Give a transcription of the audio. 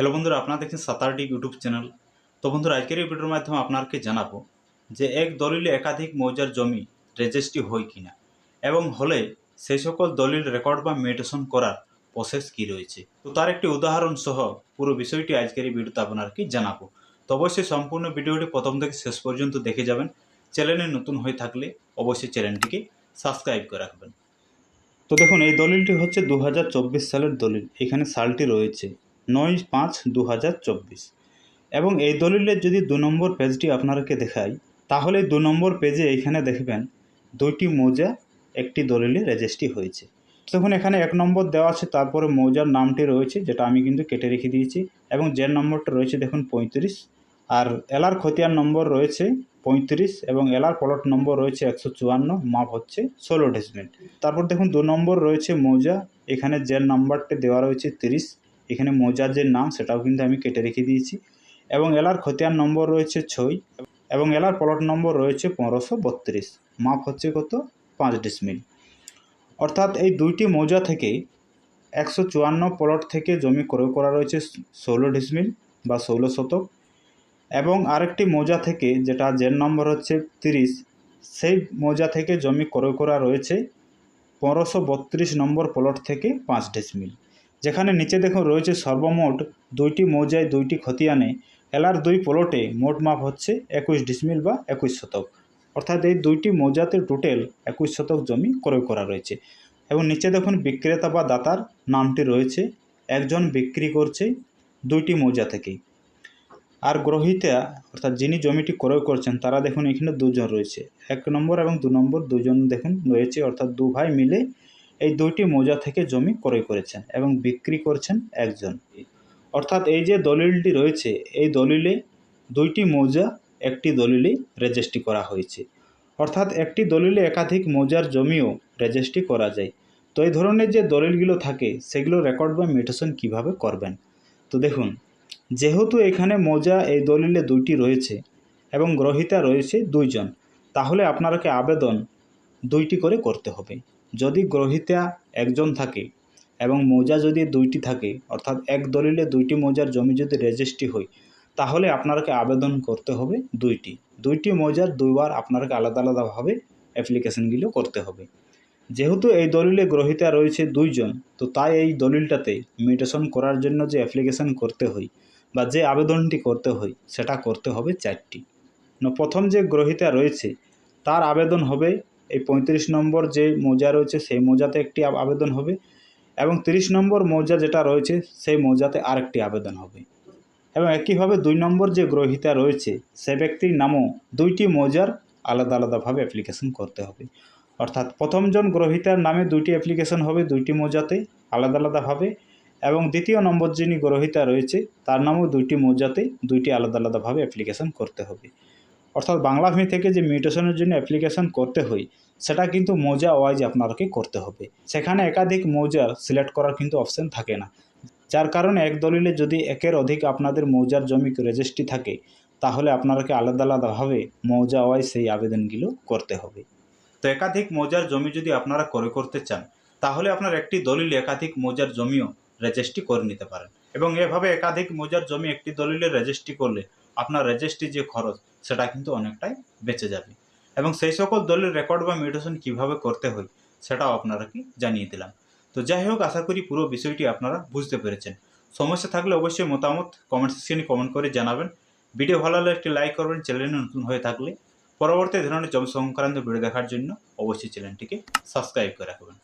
Hello বন্ধুরা, আপনারা দেখছেন সাতারডি ইউটিউব চ্যানেল। তো বন্ধুরা, আজকের এই ভিডিওর মাধ্যমে আপনাকে জানাব যে এক দলিলে একাধিক মৌজার জমি রেজিস্ট্রি হয় কিনা এবং হলে সেই সকল দলিল রেকর্ড বা মেডিটেশন করার প্রসেস কি রয়েছে। তো তার একটি উদাহরণ সহ পুরো বিষয়টি আজকের এই ভিডিওতে আপনাকে জানাব। তো অবশ্যই সম্পূর্ণ ভিডিওটি প্রথম থেকে শেষ পর্যন্ত দেখে যাবেন। চ্যানেলে নতুন হয়ে থাকলে অবশ্যই চ্যানেলটিকে সাবস্ক্রাইব করে রাখবেন। তো দেখুন, এই দলিলটি হচ্ছে দু হাজার চব্বিশ সালের দলিল। এখানে সালটি রয়েছে। নয় পাঁচ দু এবং এই দলিলের যদি দু নম্বর পেজটি আপনাদেরকে দেখাই, তাহলে দু নম্বর পেজে এইখানে দেখবেন দুইটি মৌজা, একটি দলিলে রেজিস্ট্রি হয়েছে। তখন এখানে এক নম্বর দেওয়া আছে, তারপরে মৌজার নামটি রয়েছে, যেটা আমি কিন্তু কেটে রেখে দিয়েছি, এবং যে নম্বরটা রয়েছে, দেখুন, পঁয়ত্রিশ। আর এলার খতিয়ান নম্বর রয়েছে পঁয়ত্রিশ, এবং এলার প্লট নম্বর রয়েছে একশো চুয়ান্ন, মাপ হচ্ছে ষোলো ডেসিমেল। তারপর দেখুন, দু নম্বর রয়েছে মৌজা, এখানে যে নাম্বারটি দেওয়া রয়েছে তিরিশ এখানে মৌজার যে নাম, সেটাও কিন্তু আমি কেটে রেখে দিয়েছি। এবং এলার খতিয়ান নম্বর রয়েছে ছয় এবং এলার প্লট নম্বর রয়েছে পনেরোশো বত্রিশ। মাপ হচ্ছে কত? পাঁচ ডিসমিল। অর্থাৎ এই দুইটি মৌজা থেকে একশো চুয়ান্ন প্লট থেকে জমি ক্রয় করা রয়েছে ষোলো ডিসমিল বা ষোলো শতক। এবং আরেকটি মৌজা থেকে যেটা জের নম্বর হচ্ছে তিরিশ, সেই মৌজা থেকে জমি ক্রয় করা রয়েছে পনেরোশো বত্রিশ নম্বর প্লট থেকে পাঁচ ডিসমিল। যেখানে নিচে দেখুন রয়েছে সর্বমোট দুইটি মৌজায় দুইটি খতিয়ানে। এলার দুই প্লটে মোট মাপ হচ্ছে একুশ ডিসমিল বা একুশ শতক। অর্থাৎ এই দুইটি মৌজাতে টোটাল একুশ শতক জমি ক্রয় করা রয়েছে। এবং নিচে দেখুন বিক্রেতা বা দাতার নামটি রয়েছে। একজন বিক্রি করছে দুইটি মৌজা থেকেই আর গ্রহিতা, অর্থাৎ যিনি জমিটি ক্রয় করছেন, তারা দেখুন এখানে দুজন রয়েছে। এক নম্বর এবং দু নম্বর দুজন দেখুন রয়েছে, অর্থাৎ দু ভাই মিলে এই দুইটি মৌজা থেকে জমি ক্রয় করেছেন এবং বিক্রি করছেন একজন। অর্থাৎ এই যে দলিলটি রয়েছে, এই দলিলে দুইটি মৌজা একটি দলিলে রেজিস্ট্রি করা হয়েছে। অর্থাৎ একটি দলিলে একাধিক মৌজার জমিও রেজিস্ট্রি করা যায়। তো এই ধরনের যে দলিলগুলো থাকে, সেগুলো রেকর্ড বা মিউটেশন কীভাবে করবেন? তো দেখুন, যেহেতু এখানে মৌজা এই দলিলে দুইটি রয়েছে এবং গ্রহিতা রয়েছে দুইজন, তাহলে আপনাকে আবেদন দুইটি করে করতে হবে। যদি গ্রহিতা একজন থাকে এবং মৌজা যদি দুইটি থাকে, অর্থাৎ এক দলিলে দুইটি মৌজার জমি যদি রেজিস্ট্রি হয়, তাহলে আপনাকে আবেদন করতে হবে দুইটি। দুইটি মৌজার দুইবার আপনাকে আলাদা আলাদাভাবে অ্যাপ্লিকেশনগুলো করতে হবে। যেহেতু এই দলিলে গ্রহিতা রয়েছে দুইজন, তো তাই এই দলিলটাতে মিউটেশন করার জন্য যে অ্যাপ্লিকেশন করতে হয় বা যে আবেদনটি করতে হয়, সেটা করতে হবে চারটি। প্রথম যে গ্রহিতা রয়েছে, তার আবেদন হবে এই পঁয়ত্রিশ নম্বর যে মৌজা রয়েছে, সেই মোজাতে একটি আবেদন হবে এবং তিরিশ নম্বর মৌজা যেটা রয়েছে, সেই মৌজাতে আরেকটি আবেদন হবে। এবং একইভাবে দুই নম্বর যে গ্রহিতা রয়েছে, সে ব্যক্তির নামও দুইটি মৌজার আলাদা আলাদাভাবে অ্যাপ্লিকেশন করতে হবে। অর্থাৎ প্রথমজন গ্রহিতার নামে দুইটি অ্যাপ্লিকেশন হবে দুইটি মৌজাতে আলাদা আলাদাভাবে এবং দ্বিতীয় নম্বর যিনি গ্রহিতা রয়েছে, তার নামও দুইটি মৌজাতে দুইটি আলাদা আলাদাভাবে অ্যাপ্লিকেশন করতে হবে। অর্থাৎ বাংলা ভূমি থেকে যে মিউটেশনের জন্য অ্যাপ্লিকেশন করতে হয়, সেটা কিন্তু মৌজা ওয়াইজ আপনাকে করতে হবে। সেখানে একাধিক মৌজা সিলেক্ট করার কিন্তু অপশন থাকে না। যার কারণে এক দলিলে যদি একের অধিক আপনাদের মৌজার জমি রেজিস্ট্রি থাকে, তাহলে আপনাকে আলাদা আলাদাভাবে মৌজা ওয়াইজ সেই আবেদনগুলো করতে হবে। তো একাধিক মৌজার জমি যদি আপনারা করে করতে চান, তাহলে আপনার একটি দলিলে একাধিক মৌজার জমিও রেজিস্ট্রি করে নিতে পারেন। এবং এভাবে একাধিক মৌজার জমি একটি দলিলে রেজিস্ট্রি করলে আপনার রেজিস্ট্রি যে খরচ সেটা কিন্তু অনেকটাই বেঁচে যাবে। এবং সেই সকল দলের রেকর্ড বা মিউটেশন কীভাবে করতে হয়, সেটাও আপনারা কি জানিয়ে দিলাম। তো যাই হোক, আশা করি পুরো বিষয়টি আপনারা বুঝতে পেরেছেন। সমস্যা থাকলে অবশ্যই মতামত কমেন্ট সেকশনে কমেন্ট করে জানাবেন। ভিডিও ভালো লাগলে একটি লাইক করবেন চ্যানেলে নতুন হয়ে থাকলে পরবর্তী ধরনের জব সংক্রান্ত ভিডিও দেখার জন্য অবশ্যই চ্যানেলটিকে সাবস্ক্রাইব করে রাখবেন।